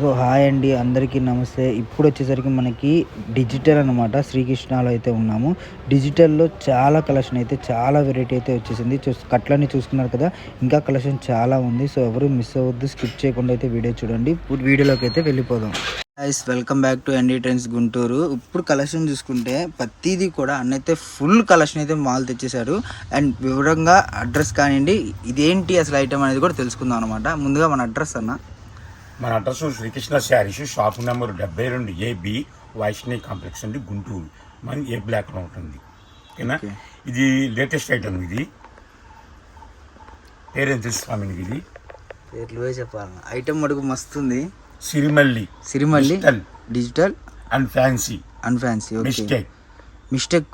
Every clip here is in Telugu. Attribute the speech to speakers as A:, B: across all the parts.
A: సో హాయ్ అండి అందరికీ నమస్తే. ఇప్పుడు వచ్చేసరికి మనకి డిజిటల్ అనమాట శ్రీకృష్ణలో అయితే ఉన్నాము. డిజిటల్లో చాలా కలెక్షన్ అయితే చాలా వెరైటీ అయితే వచ్చేసింది. చూస్ కట్లన్నీ చూసుకున్నారు కదా ఇంకా కలెక్షన్ చాలా ఉంది. సో ఎవరు మిస్ అవ్వద్దు స్కిప్ చేయకుండా అయితే వీడియో చూడండి. ఇప్పుడు వీడియోలోకి అయితే వెళ్ళిపోదాం. Guys welcome back to ND trends Guntur. ఇప్పుడు కలెక్షన్ చూసుకుంటే ప్రతిదీ కూడా అన్నైతే ఫుల్ కలెక్షన్ అయితే మాల్ తెచ్చేశారు. అండ్ వివరంగా అడ్రస్ కానివ్వండి ఇదేంటి అసలు ఐటమ్ అనేది కూడా తెలుసుకుందాం అనమాట ముందుగా మన అడ్రస్ అన్న.
B: మన address Srikrishna saris shop number డెబ్బై రెండు ఏబి వైష్ణవి కాంప్లెక్స్ అండి గుంటూరు. మన ఏ బ్లాక్లో ఉంటుంది. ఓకేనా. ఇది లేటెస్ట్ ఐటమ్ ఇది. పేరేం తెలుసుకోండి మీకు ఇది?
A: పేర్లు చెప్పాలి ఐటమ్ మటుకు మస్తుంది
B: Sirimalli.
A: Sirimalli
B: digital. And fancy.
A: And fancy
B: mistake.
A: Mistake.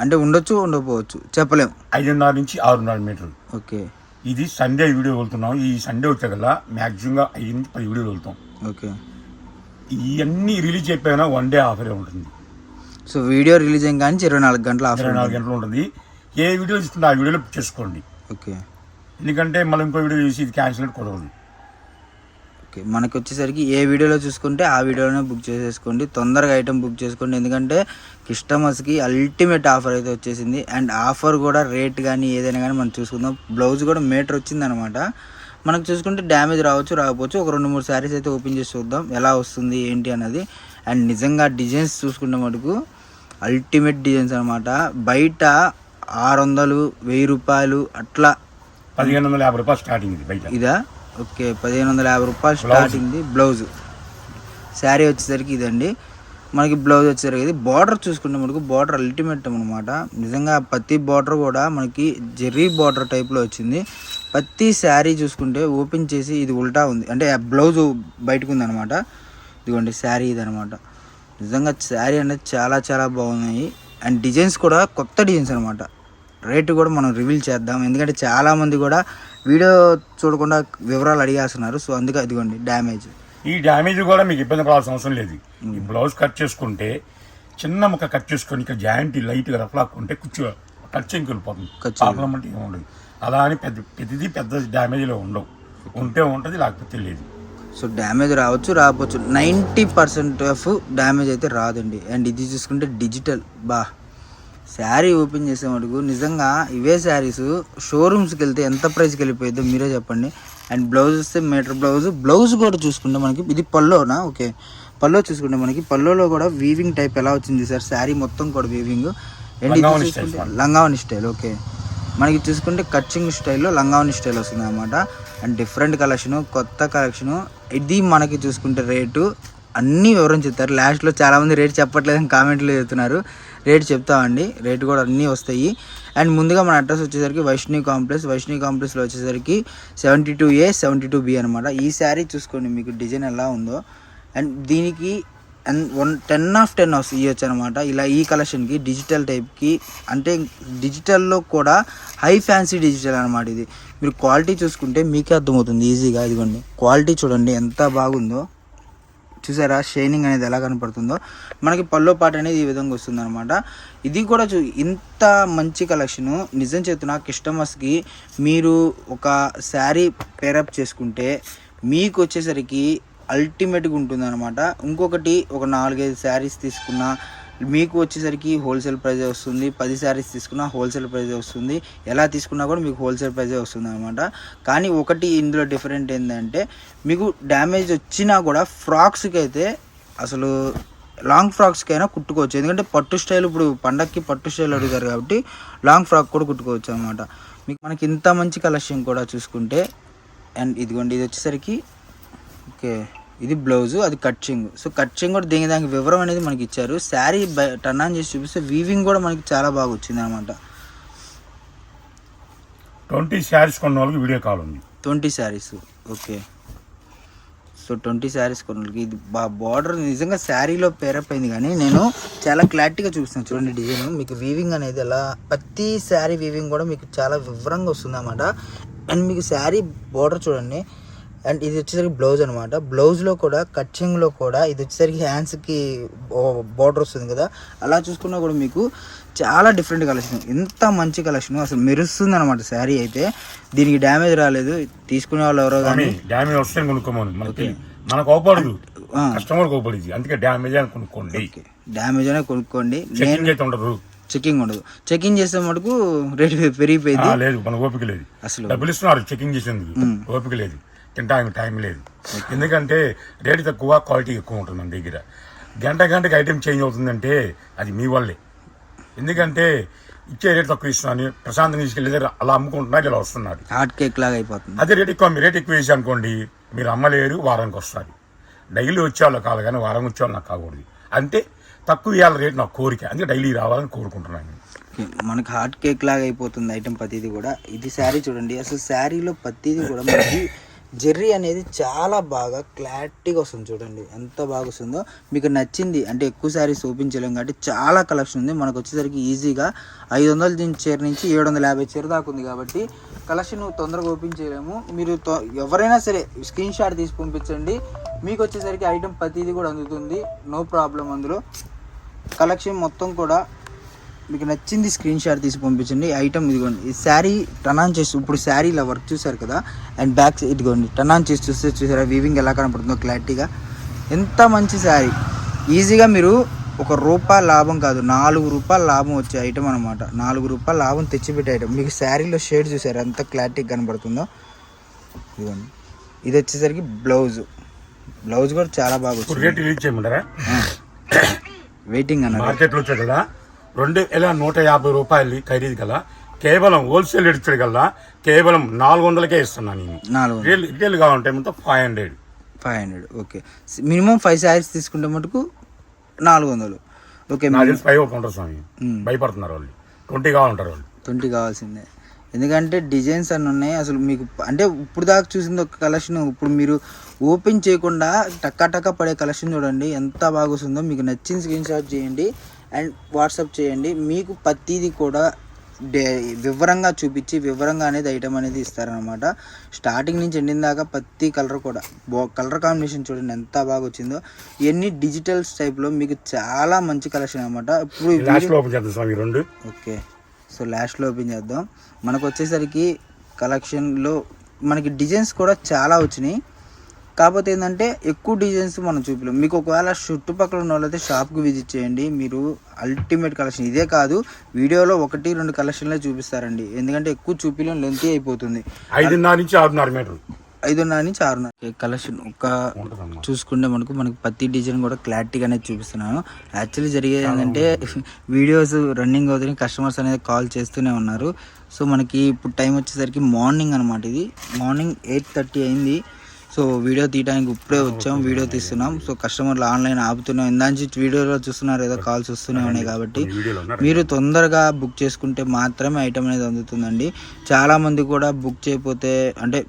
A: అంటే ఉండొచ్చు ఉండకపోవచ్చు. చెప్పలేం.
B: ఐదున్నర నుంచి ఆరున్నర మీటర్లు.
A: ఓకే.
B: ఇది సండే వీడియో వెళ్తున్నాం. ఈ సండే వచ్చే కదా మ్యాక్సిమంగా ఐదు నుంచి పది వీడియోలు వెళ్తాం.
A: ఓకే.
B: ఇవన్నీ రిలీజ్ అయిపోయినా వన్ డే ఆఫరే ఉంటుంది.
A: సో వీడియో రిలీజ్ అయిన కానీ ఇరవై నాలుగు గంటల ఆఫర్
B: ఇరవై నాలుగు గంటలు ఉంటుంది. ఏ వీడియో ఇస్తుందో ఆ వీడియోలో చేసుకోండి.
A: ఓకే.
B: ఎందుకంటే మనం ఇంకో వీడియో చేసి ఇది క్యాన్సిల్ కుదరదు
A: ఓకే మనకి వచ్చేసరికి ఏ వీడియోలో చూసుకుంటే ఆ వీడియోలోనే బుక్ చేసేసుకోండి. తొందరగా ఐటమ్ బుక్ చేసుకోండి. ఎందుకంటే కస్టమర్స్కి అల్టిమేట్ ఆఫర్ అయితే వచ్చేసింది. అండ్ ఆఫర్ కూడా రేట్ కానీ ఏదైనా కానీ మనం చూసుకుందాం. బ్లౌజ్ కూడా మీటర్ వచ్చిందనమాట. మనకు చూసుకుంటే డ్యామేజ్ రావచ్చు రాకపోవచ్చు. ఒక రెండు మూడు శారీస్ అయితే ఓపెన్ చేసి చూద్దాం. ఎలా వస్తుంది ఏంటి అన్నది. అండ్ నిజంగా డిజైన్స్ చూసుకుంటే మటుకు అల్టిమేట్ డిజైన్స్ అనమాట. బయట ఆరు వందలు వెయ్యి రూపాయలు అట్లా
B: పదిహేను వందల యాభై రూపాయలు స్టార్టింగ్ ఇది?
A: ఓకే పదిహేను వందల యాభై రూపాయలు స్టార్టింగ్ది బ్లౌజ్. శారీ వచ్చేసరికి ఇదండి. మనకి బ్లౌజ్ వచ్చేసరికి ఇది బార్డర్ చూసుకుంటే మనకు బార్డర్ అల్టిమేట్ అనమాట నిజంగా ప్రతి బార్డర్ కూడా మనకి జెర్రీ బార్డర్ టైప్లో వచ్చింది. ప్రతి శారీ చూసుకుంటే ఓపెన్ చేసి ఇది ఉల్టా ఉంది. అంటే ఆ బ్లౌజ్ బయటకు ఉంది అనమాట ఇదిగోండి శారీ ఇది అనమాట నిజంగా శారీ అనేది చాలా చాలా బాగున్నాయి. అండ్ డిజైన్స్ కూడా కొత్త డిజైన్స్ అనమాట రేటు కూడా మనం రివీల్ చేద్దాం. ఎందుకంటే చాలా మంది కూడా వీడియో చూడకుండా వివరాలు అడిగేస్తున్నారు. సో అందుకే ఇదిగోండి డ్యామేజ్.
B: ఈ డ్యామేజ్ కూడా మీకు ఇబ్బంది పడాల్సిన అవసరం లేదు. ఈ బ్లౌజ్ కట్ చేసుకుంటే చిన్న ముక్క కట్ చేసుకొని ఇక్కడ జాయింట్ లైట్గా రఫ్లాక్కుంటే కుచ్చు కట్ చెంకి వెళ్ళిపోతుంది.
A: కట్
B: ప్రాబ్లం అంటే ఏముండదు అలా అని పెద్ద ప్రతిదీ పెద్ద డ్యామేజ్లో ఉండవు. ఉంటే ఉంటుంది లేకపోతే లేదు.
A: సో డ్యామేజ్ రావచ్చు రాకపోవచ్చు. నైంటీ పర్సెంట్ ఆఫ్ డ్యామేజ్ అయితే రాదండి. అండ్ ఇది చూసుకుంటే డిజిటల్. బా. శారీ ఓపెన్ చేసే మటుకు నిజంగా ఇవే శారీస్ షోరూమ్స్కి వెళ్తే ఎంత ప్రైస్కి వెళ్ళిపోయిద్దో మీరే చెప్పండి. అండ్ బ్లౌజ్ వస్తే మీటర్ బ్లౌజ్ బ్లౌజ్ కూడా చూసుకుంటే మనకి ఇది పల్లోనా? ఓకే. పల్లో చూసుకుంటే మనకి పల్లోలో కూడా వీవింగ్ టైప్ ఎలా వచ్చింది సార్? శారీ మొత్తం కూడా వీవింగ్ అండ్.
B: లంగావని
A: స్టైల్ ఓకే. మనకి చూసుకుంటే కచ్చింగ్ స్టైల్లో లంగావని స్టైల్ వస్తుంది అనమాట అండ్ డిఫరెంట్ కలెక్షన్ కొత్త కలెక్షన్ ఇది మనకి చూసుకుంటే రేటు అన్నీ వివరం చెప్తారు లాస్ట్లో చాలామంది రేట్ చెప్పట్లేదని కామెంట్లు చెప్తున్నారు. రేట్ చెప్తామండి. రేట్ కూడా అన్నీ వస్తాయి. అండ్ ముందుగా మన అడ్రస్ వచ్చేసరికి వైష్ణవి కాంప్లెక్స్. వైష్ణవి కాంప్లెక్స్లో వచ్చేసరికి seventy two A seventy two B అనమాట ఈ శారీ చూసుకోండి మీకు డిజైన్ ఎలా ఉందో. అండ్ దీనికి and one ten off ten off ఇవ్వచ్చు అనమాట ఇలా ఈ కలెక్షన్కి డిజిటల్ టైప్కి అంటే డిజిటల్లో కూడా హై ఫ్యాన్సీ డిజిటల్ అనమాట ఇది. మీరు క్వాలిటీ చూసుకుంటే మీకే అర్థమవుతుంది ఈజీగా. ఇదిగోండి. క్వాలిటీ చూడండి ఎంత బాగుందో. చూసారా? షైనింగ్ అనేది ఎలా కనపడుతుందో? మనకి పల్లో పాట అనేది ఈ విధంగా వస్తుంది అనమాట ఇది కూడా చూ ఇంత మంచి కలెక్షను నిజం చేతున కస్టమర్స్కి మీరు ఒక శారీ పేరప్ చేసుకుంటే మీకు వచ్చేసరికి అల్టిమేట్గా ఉంటుంది అనమాట ఇంకొకటి ఒక నాలుగైదు శారీస్ తీసుకున్నా మీకు వచ్చేసరికి హోల్సేల్ ప్రైజే వస్తుంది. పది శారీస్ తీసుకున్నా హోల్సేల్ ప్రైజే వస్తుంది. ఎలా తీసుకున్నా కూడా మీకు హోల్సేల్ ప్రైజే వస్తుంది అనమాట కానీ ఒకటి ఇందులో డిఫరెంట్ ఏంటంటే మీకు డ్యామేజ్ వచ్చినా కూడా ఫ్రాక్స్కి అయితే అసలు లాంగ్ ఫ్రాక్స్కి అయినా కుట్టుకోవచ్చు. ఎందుకంటే పట్టు స్టైల్ ఇప్పుడు పండక్కి పట్టు స్టైల్ అడుగుతారు కాబట్టి లాంగ్ ఫ్రాక్ కూడా కుట్టుకోవచ్చు అనమాట మీకు మనకి ఇంత మంచి కలెక్షన్ కూడా చూసుకుంటే అండ్ ఇదిగోండి ఇది వచ్చేసరికి ఓకే. ఇది బ్లౌజ్ అది కట్చింగ్. సో కట్చింగ్ కూడా దీని దానికి వివరం అనేది మనకి ఇచ్చారు. శారీ టర్న్ ఆన్ చేసి చూపిస్తే వీవింగ్ కూడా మనకి చాలా బాగా వచ్చింది అనమాట
B: ట్వంటీ శారీస్ కొన్న వాళ్ళకి వీడియో కాల్ ఉంది.
A: Twenty saris. Okay. So twenty saris కొన్నకి ఇది బా బార్డర్ నిజంగా శారీలో పేరప్ అయింది కానీ నేను చాలా క్లారిటీగా చూపిస్తాను. చూడండి డిజైన్ మీకు వీవింగ్ అనేది ఎలా ప్రతి శారీ వీవింగ్ కూడా మీకు చాలా వివరంగా వస్తుంది అన్నమాట. అండ్ మీకు శారీ బార్డర్ చూడండి. అండ్ ఇది వచ్చేసరికి బ్లౌజ్ అనమాట బ్లౌజ్లో కూడా కచ్చింగ్లో కూడా ఇది వచ్చేసరికి హ్యాండ్స్కి బార్డర్ వస్తుంది కదా. అలా చూసుకున్నా కూడా మీకు చాలా డిఫరెంట్ కలెక్షన్. ఎంత మంచి కలెక్షన్. అసలు మెరుస్తుంది అనమాట శారీ అయితే. దీనికి డ్యామేజ్ రాలేదు. తీసుకునే వాళ్ళు ఎవరో కానీ
B: డ్యామేజ్ వస్తే కొనుక్కోమని. మనకి. కస్టమర్ కోపడింది. అందుకే డ్యామేజ్ అని కొనుక్కోండి.
A: డ్యామేజ్ అనే కొనుక్కోండి.
B: చెకింగ్ అయితే ఉండదు.
A: చెకింగ్ ఉండదు. చెకింగ్ చేసే మటుకు రేట్ పెరిగిపోయింది.
B: లేదు. మన ఓపిక లేదు.
A: అసలు
B: డబ్బులు ఇస్తున్నారు. చెకింగ్ చేసేందుకు. ఓపిక లేదు. తింటానికి టైం లేదు. ఎందుకంటే రేటు తక్కువ క్వాలిటీ ఎక్కువ ఉంటుంది మన దగ్గర. గంట గంటకి ఐటెం చేంజ్ అవుతుందంటే అది మీ వల్లే. ఎందుకంటే ఇచ్చే రేటు తక్కువ ఇస్తున్నాను ప్రశాంతంగా తీసుకెళ్ళి దగ్గర అలా అమ్ముకుంటున్నారు ఇలా వస్తున్నారు.
A: హాట్ కేక్ లాగా అయిపోతుంది.
B: అదే రేట్ ఎక్కువ రేట్ ఎక్కువ వేసి అనుకోండి మీరు అమ్మలేరు వారానికి వస్తారు. డైలీ వచ్చేవాళ్ళు కాదు కానీ వారం వచ్చేవాళ్ళు నాకు కాకూడదు. అంటే తక్కువ ఇవ్వాలి రేట్ నాకు కోరిక. అందుకే డైలీ రావాలని కోరుకుంటున్నాను.
A: మనకి హాట్ కేక్ లాగా అయిపోతుంది ఐటెం ప్రతిదీ కూడా. ఇది శారీ చూడండి అసలు శారీలో ప్రతిదీ కూడా మనకి జెర్రీ అనేది చాలా బాగా క్లారిటీగా వస్తుంది చూడండి. ఎంత బాగా వస్తుందో. మీకు నచ్చింది అంటే ఎక్కువ శారీస్ చూపించలేం కాబట్టి చాలా కలెక్షన్ ఉంది. మనకు వచ్చేసరికి ఈజీగా ఐదు వందల చీర నుంచి ఏడు వందల యాభై చీర దాకా ఉంది కాబట్టి కలెక్షన్ తొందరగా ఓపెన్ చేయలేము. మీరు తొ- ఎవరైనా సరే స్క్రీన్ షాట్ తీసి పంపించండి. మీకు వచ్చేసరికి ఐటెం ప్రతిదీ కూడా అందుతుంది. నో ప్రాబ్లం అందులో. కలెక్షన్ మొత్తం కూడా మీకు నచ్చింది స్క్రీన్ షాట్ తీసి పంపించండి. ఐటమ్ ఇదిగోండి. ఈ శారీ టర్న్ ఆన్ చేసి ఇప్పుడు శారీ ఇలా వర్క్ చూసారు కదా? అండ్ బ్యాక్ ఇదిగోండి. టర్న్ ఆన్ చేసి చూస్తే చూసారా? వీవింగ్ ఎలా కనపడుతుందో క్లారిటీగా ఎంత మంచి శారీ ఈజీగా మీరు ఒక రూపాయి లాభం కాదు నాలుగు రూపాయల లాభం వచ్చే ఐటమ్ అనమాట నాలుగు రూపాయల లాభం తెచ్చిపెట్టే ఐటమ్ మీకు శారీలో షేడ్ చూసారు? ఎంత క్లారిటీగా కనబడుతుందో ఇదిగోండి. ఇది వచ్చేసరికి బ్లౌజ్ బ్లౌజ్ కూడా చాలా బాగా
B: ఇప్పుడు
A: వచ్చింది.
B: రేట్ రిలీజ్ చేయమంటారా
A: వెయిటింగ్ అన్నారు.
B: మార్కెట్లో వచ్చే కదా? రెండు వేల నూట యాభై రూపాయలు ఖరీదు గల కేవలం హోల్సేల్ రేట్ గల కేవలం నాలుగు వందలకే ఇస్తున్నాను నేను. రిటైల్ రిటైల్ కావాలంటే మొత్తం five hundred
A: five hundred okay minimum five saris తీసుకుంటే మటుకు నాలుగు వందలు. ఓకే
B: ఫైవ్ ఉంటారు స్వామి.
A: మ్మ్.
B: భయపడుతున్నారు వాళ్ళు. ట్వంటీ కావాలంటారు వాళ్ళు.
A: ట్వంటీ కావాల్సిందే. ఎందుకంటే డిజైన్స్ అన్నీ ఉన్నాయి. అసలు మీకు అంటే ఇప్పుడు దాకా చూసింది ఒక కలెక్షన్. ఇప్పుడు మీరు ఓపెన్ చేయకుండా టక్కా టక్కా పడే కలెక్షన్ చూడండి. ఎంత బాగా వస్తుందో. మీకు నచ్చిన స్క్రీన్ షాట్ చేయండి. అండ్ వాట్సాప్ చేయండి. మీకు ప్రతిదీ కూడా డే వివరంగా చూపించి వివరంగా అనేది ఐటమ్ అనేది ఇస్తారనమాట స్టార్టింగ్ నుంచి ఎండింగ్ దాకా ప్రతి కలర్ కూడా బో కలర్ కాంబినేషన్ చూడండి ఎంత బాగా వచ్చిందో. ఇవన్నీ డిజిటల్స్ టైప్లో మీకు చాలా మంచి కలెక్షన్ అనమాట ఇప్పుడు
B: రెండు.
A: ఓకే. సో లాస్ట్లో ఓపెన్ చేద్దాం. మనకు వచ్చేసరికి కలెక్షన్లో మనకి డిజైన్స్ కూడా చాలా వచ్చినాయి. కాకపోతే ఏంటంటే ఎక్కువ డిజైన్స్ మనం చూపలేం. మీకు ఒకవేళ చుట్టుపక్కల ఉన్న వాళ్ళైతే షాప్కి విజిట్ చేయండి. మీరు అల్టిమేట్ కలెక్షన్ ఇదే కాదు వీడియోలో ఒకటి రెండు కలెక్షన్లే చూపిస్తారండి. ఎందుకంటే ఎక్కువ చూపించడం లెంతీ అయిపోతుంది.
B: ఐదున్నర నుంచి ఆరున్నర మీటర్
A: ఐదున్నర నుంచి ఆరున్నర. కలెక్షన్ ఒక చూసుకుంటే మనకు మనకు ప్రతి డిజైన్ కూడా క్లారిటీగా అనేది చూపిస్తున్నాను. యాక్చువల్లీ జరిగేది ఏంటంటే వీడియోస్ రన్నింగ్ అవుతున్నాయి కస్టమర్స్ అనేది కాల్ చేస్తూనే ఉన్నారు. సో మనకి ఇప్పుడు టైం వచ్చేసరికి మార్నింగ్ అనమాట ఇది. మార్నింగ్ ఎయిట్ థర్టీ అయింది. సో వీడియో తీయడానికి ఇప్పుడే వచ్చాం వీడియో తీస్తున్నాం. సో కస్టమర్లు ఆన్లైన్ ఆపుతున్నాం ఇందాంచి వీడియోలో చూస్తున్నారు ఏదో కాల్స్ వస్తూనే ఉన్నాయి కాబట్టి మీరు తొందరగా బుక్ చేసుకుంటే మాత్రమే ఐటమ్ అనేది అందుతుందండి. చాలా మంది కూడా బుక్ చేయకపోతే అంటే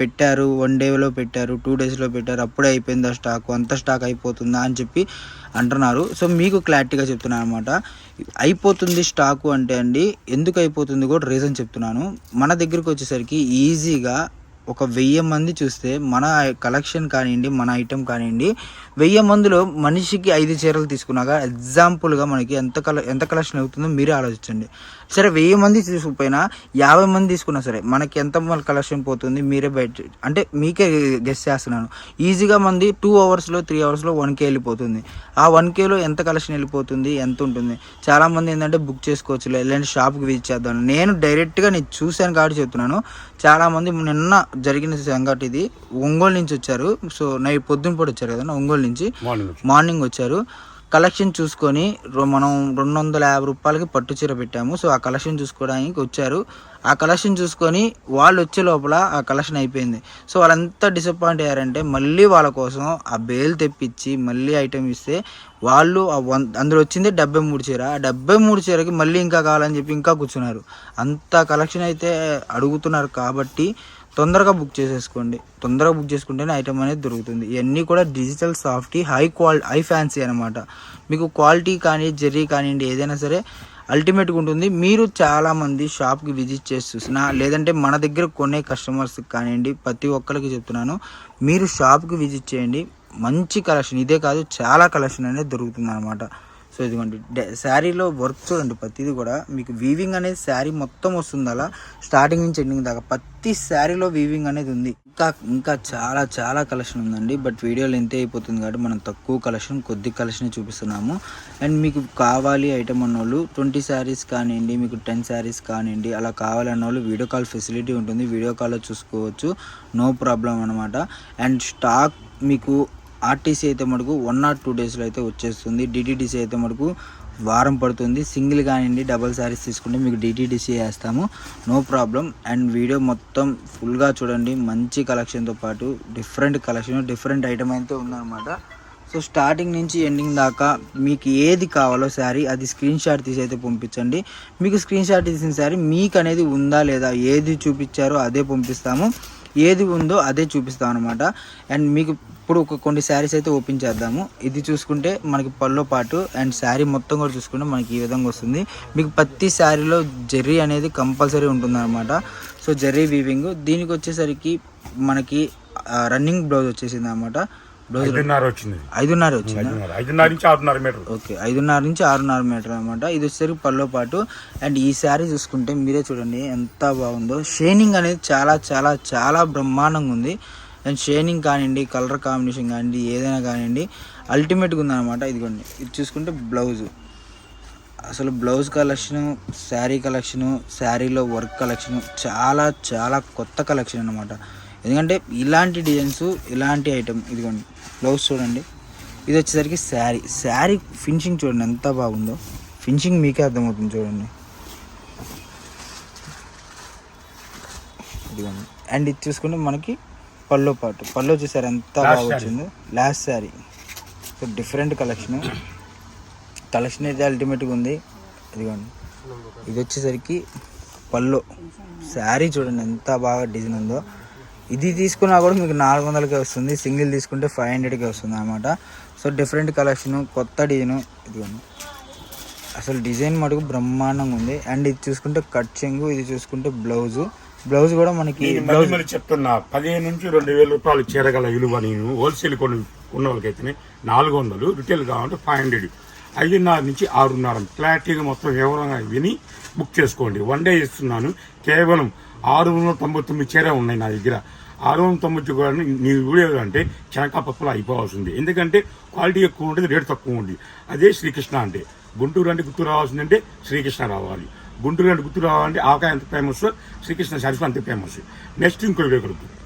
A: పెట్టారు వన్ డేలో పెట్టారు టూ డేస్లో పెట్టారు అప్పుడే అయిపోయిందా స్టాక్ అంత స్టాక్ అయిపోతుందా అని చెప్పి అంటున్నారు. సో మీకు క్లారిటీగా చెప్తున్నాను అనమాట అయిపోతుంది స్టాకు అంటే అండి ఎందుకు అయిపోతుంది కూడా రీజన్ చెప్తున్నాను. మన దగ్గరకు వచ్చేసరికి ఈజీగా ఒక వెయ్యి మంది చూస్తే మన కలెక్షన్ కానివ్వండి మన ఐటెం కానివ్వండి వెయ్యి మందిలో మనిషికి ఐదు చీరలు తీసుకున్నాక ఎగ్జాంపుల్గా మనకి ఎంత కల ఎంత కలెక్షన్ అవుతుందో మీరే ఆలోచించండి. సరే వెయ్యి మంది తీసుకుపోయినా యాభై మంది తీసుకున్నా సరే మనకి ఎంత కలెక్షన్ పోతుంది మీరే బయట అంటే మీకే గెస్ చేస్తున్నాను. ఈజీగా మంది టూ అవర్స్లో త్రీ అవర్స్లో వన్ కే వెళ్ళిపోతుంది. ఆ వన్ కేలో ఎంత కలెక్షన్ వెళ్ళిపోతుంది ఎంత ఉంటుంది? చాలా మంది ఏంటంటే బుక్ చేసుకోవచ్చు లేదంటే షాప్కి విజిట్ చేద్దాం నేను డైరెక్ట్గా నేను చూశాను కాబట్టి చెప్తున్నాను. చాలా మంది నిన్న జరిగిన సంఘటన ఇది. ఒంగోలు నుంచి వచ్చారు. సో నైట్ పొద్దున పూట వచ్చారు కదా ఒంగోలు నుంచి.
B: మార్నింగ్
A: వచ్చారు. కలెక్షన్ చూసుకొని రొ- మనం రెండు వందల యాభై రూపాయలకి పట్టు చీర పెట్టాము. సో ఆ కలెక్షన్ చూసుకోవడానికి వచ్చారు. ఆ కలెక్షన్ చూసుకొని వాళ్ళు వచ్చే లోపల ఆ కలెక్షన్ అయిపోయింది. సో వాళ్ళంతా డిసప్పాయింట్ అయ్యారంటే మళ్ళీ వాళ్ళ కోసం ఆ బేల్ తెప్పించి మళ్ళీ ఐటెం ఇస్తే వాళ్ళు ఆ వన్ అందులో వచ్చింది డెబ్బై మూడు చీర. ఆ డెబ్బై మూడు చీరకి మళ్ళీ ఇంకా కావాలని చెప్పి ఇంకా కూర్చున్నారు. అంత కలెక్షన్ అయితే అడుగుతున్నారు కాబట్టి తొందరగా బుక్ చేసేసుకోండి. తొందరగా బుక్ చేసుకుంటేనే ఐటమ్ అనేది దొరుకుతుంది. ఇవన్నీ కూడా digital softy high quality high fancy అనమాట మీకు క్వాలిటీ కానీ జెర్రీ కానివ్వండి ఏదైనా సరే అల్టిమేట్గా ఉంటుంది. మీరు చాలామంది షాప్కి విజిట్ చేసి చూసినా లేదంటే మన దగ్గర కొనే కస్టమర్స్ కానివ్వండి ప్రతి ఒక్కరికి చెప్తున్నాను మీరు షాప్కి విజిట్ చేయండి. మంచి కలెక్షన్. ఇదే కాదు చాలా కలెక్షన్ అనేది దొరుకుతుంది అనమాట సో ఇదిగోండి డే- శారీలో వర్క్ చూడండి ప్రతిది కూడా మీకు వీవింగ్ అనేది శారీ మొత్తం వస్తుంది అలా. స్టార్టింగ్ నుంచి ఎండింగ్ దాకా ప్రతి శారీలో వీవింగ్ అనేది ఉంది. ఇంకా ఇంకా చాలా చాలా కలెక్షన్ ఉందండి. బట్ వీడియో లెంత్ అయిపోతుంది కాబట్టి మనం తక్కువ కలెక్షన్ కొద్ది కలెక్షన్ చూపిస్తున్నాము. అండ్ మీకు కావాలి ఐటమ్ అన్నోళ్ళు ట్వంటీ శారీస్ కానివ్వండి మీకు టెన్ శారీస్ కానివ్వండి అలా కావాలన్న వాళ్ళు వీడియో కాల్ ఫెసిలిటీ ఉంటుంది వీడియో కాల్లో చూసుకోవచ్చు. నో ప్రాబ్లం అనమాట అండ్ స్టాక్ మీకు ఆర్టీసీ అయితే మటుకు వన్ ఆర్ టూ డేస్లో అయితే వచ్చేస్తుంది. డిటీడీసీ అయితే మటుకు వారం పడుతుంది. సింగిల్ కానివ్వండి డబల్ శారీస్ తీసుకుంటే మీకు డిటీడీసీ వేస్తాము. నో ప్రాబ్లం అండ్ వీడియో మొత్తం ఫుల్గా చూడండి. మంచి కలెక్షన్తో పాటు డిఫరెంట్ కలెక్షన్ డిఫరెంట్ ఐటమ్ అయితే ఉందన్నమాట. సో స్టార్టింగ్ నుంచి ఎండింగ్ దాకా మీకు ఏది కావాలో శారీ అది స్క్రీన్ షాట్ తీసి అయితే పంపించండి. మీకు స్క్రీన్ షాట్ తీసిన శారీ మీకు అనేది ఉందా లేదా ఏది చూపించారో అదే పంపిస్తాము. ఏది ఉందో అదే చూపిస్తాం అనమాట అండ్ మీకు ఇప్పుడు ఒక కొన్ని శారీస్ అయితే ఓపెన్ చేద్దాము. ఇది చూసుకుంటే మనకి పల్లో పాటు అండ్ శారీ మొత్తం కూడా చూసుకుంటే మనకి ఈ విధంగా వస్తుంది. మీకు ప్రతి శారీలో జెర్రీ అనేది కంపల్సరీ ఉంటుందన్నమాట. సో జెర్రీ వీవింగ్ దీనికి వచ్చేసరికి మనకి రన్నింగ్ బ్లౌజ్ వచ్చేసింది అనమాట
B: ఐదున్నర వచ్చింది.
A: ఐదున్నర వచ్చింది?
B: ఐదున్నర. నుంచి ఆరున్నర మీటర్.
A: ఓకే ఐదున్నర నుంచి ఆరున్నర మీటర్ అనమాట ఇది వచ్చేసరికి పల్లో పాటు. అండ్ ఈ శారీ చూసుకుంటే మీరే చూడండి ఎంత బాగుందో. షేనింగ్ అనేది చాలా చాలా చాలా బ్రహ్మాండంగా ఉంది. అండ్ షేనింగ్ కానివ్వండి కలర్ కాంబినేషన్ కానివ్వండి ఏదైనా కానివ్వండి అల్టిమేట్గా ఉందన్నమాట. ఇదిగోండి ఇది చూసుకుంటే బ్లౌజ్. అసలు బ్లౌజ్ కలెక్షన్ శారీ కలెక్షన్ శారీలో వర్క్ కలెక్షన్ చాలా చాలా కొత్త కలెక్షన్ అనమాట ఎందుకంటే ఇలాంటి డిజైన్స్ ఇలాంటి ఐటమ్ ఇదిగోండి బ్లౌజ్ చూడండి. ఇది వచ్చేసరికి శారీ. శారీ ఫినిషింగ్ చూడండి ఎంత బాగుందో. ఫినిషింగ్ మీకే అర్థమవుతుంది చూడండి. ఇదిగోండి. అండ్ ఇది చూసుకుంటే మనకి పళ్ళు పాటు. పళ్ళు చూసారు ఎంత బాగా. వచ్చిందో. Last sari. So different collection collection అయితే అల్టిమేట్గా ఉంది. ఇదిగోండి. ఇది వచ్చేసరికి పళ్ళు. శారీ చూడండి ఎంత బాగా డిజైన్ ఉందో. ఇది తీసుకున్నా కూడా మీకు నాలుగు వందలకే వస్తుంది. సింగిల్ తీసుకుంటే ఫైవ్ హండ్రెడ్కే వస్తుంది అనమాట సో డిఫరెంట్ కలెక్షన్ కొత్త డిజైన్ ఇదిగోండి. అసలు డిజైన్ మటుకు బ్రహ్మాండంగా ఉంది. అండ్ ఇది చూసుకుంటే కట్ చెంగు ఇది చూసుకుంటే బ్లౌజ్. బ్లౌజ్ కూడా మనకి బ్లౌజ్
B: మళ్ళీ చెప్తున్నా పదిహేను నుంచి రెండు వేల రూపాయలు చేరగల విలువ నేను హోల్సేల్ కొన్ని ఉన్న వాళ్ళకైతే నాలుగు వందలు రిటైల్ కావాలంటే ఫైవ్ హండ్రెడ్. ఐదున్నర నుంచి ఆరున్నర. క్లారిటీగా మొత్తం వివరంగా విని బుక్ చేసుకోండి. వన్ డే ఇస్తున్నాను. కేవలం ఆరు వందల తొంభై తొమ్మిది చీర ఉన్నాయి నా దగ్గర. ఆరు వందల తొంభై కూడా నీ వీడియో అంటే చెనకా పప్పులు అయిపోవాల్సింది ఎందుకంటే క్వాలిటీ ఎక్కువ ఉంటుంది రేటు తక్కువ ఉంది. అదే శ్రీకృష్ణ అంటే. గుంటూరు అంటే గుర్తు రావాల్సిందంటే శ్రీకృష్ణ రావాలి. గుంటూరు అంటే గుర్తు రావాలంటే ఆకాయ ఎంత ఫేమస్ శ్రీకృష్ణ సరస్సు అంత ఫేమస్ నెక్స్ట్ ఇంకో వీడియో